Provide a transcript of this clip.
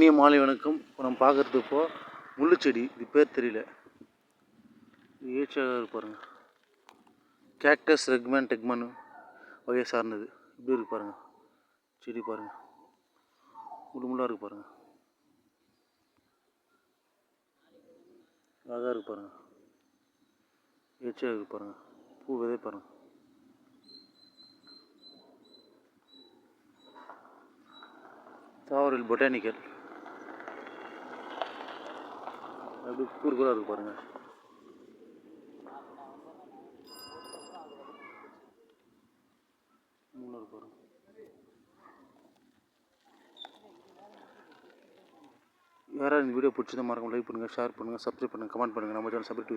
இனிய மாலை வணக்கம். இப்போ நம்ம பார்க்குறது இப்போ முள்ளுச்செடி. இது பேர் தெரியல. இது ஏச்சாக இருக்கு பாருங்க. கேக்டஸ் ரெக்மேன் டெக்மன் வகையை சார்ந்தது. இப்படி இருக்கு பாருங்க. செடி பாருங்க. முள்ளு முள்ளாக இருக்கு பாருங்க. அழகாக இருக்கு பாருங்க. ஏச்சாக இருக்கு பாருங்க. பூ விதை பாருங்க. தாவரில் பொட்டானிக்கல் அப்படி கூறு இருக்கு பாருங்க. மூணு பாருங்கள் யாராவது இந்த வீடியோ பிடிச்சதை மறக்காம லைக் பண்ணுங்கள் ஷேர் பண்ணுங்கள் சப்ஸ்கிரைப் பண்ணுங்கள் கமெண்ட் பண்ணுங்கள் நம்ம சேனல் சப்ஸ்கிரைப்